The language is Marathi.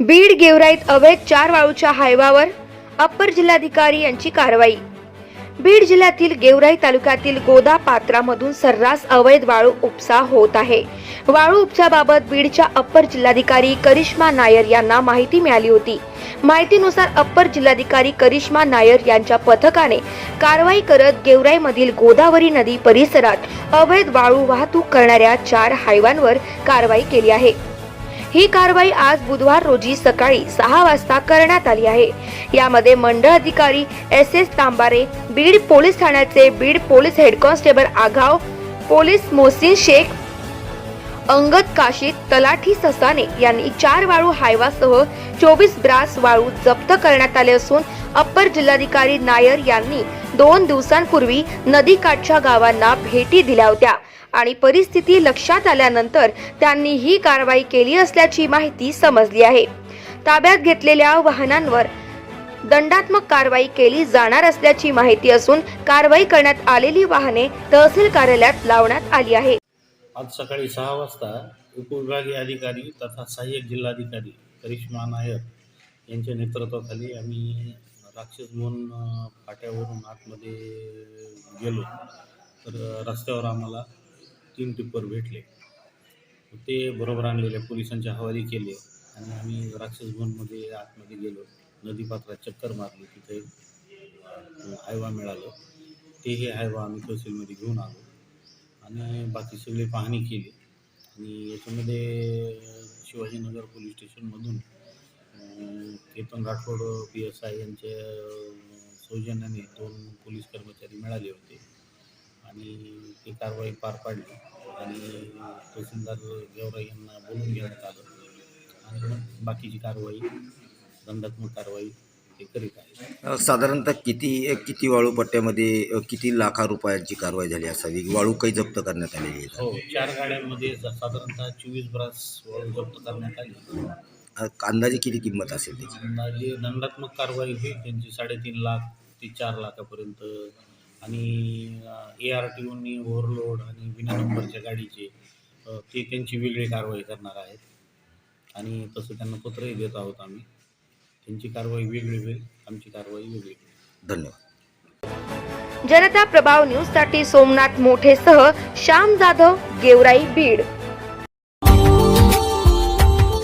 बीड गेवराईत अवैध चार वाळूच्या हायवावर अप्पर जिल्हाधिकारी यांची कारवाई. बीड जिल्ह्यातील गेवराई तालुक्यातील गोदा पात्रामधून सर्रास अवैध वाळू उपसा होत आहे. वाळू उपसाबाबत बीडच्या अप्पर जिल्हाधिकारी करिश्मा नायर यांना माहिती मिळाली होती. माहितीनुसार अप्पर जिल्हाधिकारी करिश्मा नायर यांच्या पथकाने कारवाई करत गेवराईमधील गोदावरी नदी परिसरात अवैध वाळू वाहतूक करणाऱ्या चार हायवांवर कारवाई केली आहे. ही कारवाई आज बुधवार रोजी सकाळी सहा वाजता करण्यात आली आहे. यामध्ये मंडळ अधिकारी S S Tambare Beed police ठाण्याचे Beed police head constable Aghav police Mohsin Shaikh Angad Kashid तलाठी ससाने यांनी चार वाळू हायवासह चोवीस ब्रास वाळू जप्त करण्यात आले असून अप्पर जिल्हाधिकारी नायर यांनी दोन दिवसांपूर्वी नदीकाठच्या गावांना भेटी दिल्या होत्या आणि परिस्थिती लक्षात आल्यानंतर त्यांनी ही कारवाई केली असल्याची माहिती समजली आहे. ताब्यात घेतलेल्या वाहनांवर दंडात्मक कारवाई केली जाणार असल्याची माहिती असून कारवाई करण्यात आलेली वाहने तहसील कार्यालयात लावण्यात आली आहे. आज सकाळी सहा वाजता उपविभागीय अधिकारी तथा सहाय्यक जिल्हाधिकारी करिश्मा नायक यांच्या नेतृत्वाखाली आम्ही राक्षस म्हणून फाट्यावरून आतमध्ये गेलो. तर रस्त्यावर आम्हाला तीन टिप्पर भेटले. ते बरोबर आणलेले पोलिसांच्या हवाली केले आणि आम्ही राक्षस भवनमध्ये आतमध्ये गेलो. नदीपात्रात चक्कर मारली तिथे हायवा मिळालं. तेही हायवा आम्ही तहसीलमध्ये घेऊन आलो आणि बाकी सगळी पाहणी केली. आणि याच्यामध्ये Shivajinagar police स्टेशनमधून Ketan Rathod P S I यांच्या सौजन्याने दोन पोलीस कर्मचारी मिळाले होते. आणि ती कारवाई पार पाडली. आणि तहसीलदार गेवराई यांना बोलून घेण्यात आलं. आणि मग बाकीची कारवाई दंडात्मक कारवाई ते करीत आहे साधारणतः किती किती वाळू पट्ट्यामध्ये किती लाखा रुपयांची कारवाई झाली असावी? वाळू काही जप्त करण्यात आलेली आहे हो चार गाड्यांमध्ये साधारणतः चोवीस ब्रास वाळू जप्त करण्यात आली. अंदाजे किती किंमत असेल त्याची? अंदाजे दंडात्मक कारवाई होईल त्यांची. साडेतीन लाख ते चार लाखापर्यंत. आणि A R T O overload आणि विना नंबरच्या गाडीचे अ, ते त्यांची वेगळी कारवाई करणार आहेत. आणि तसं त्यांना पत्रही देत आहोत आम्ही. त्यांची कारवाई वेगळी होईल आमची कारवाई वेगळी होईल. धन्यवाद. जनता प्रभाव न्यूजसाठी सोमनाथ मोठेसह श्याम जाधव गेवराई बीड.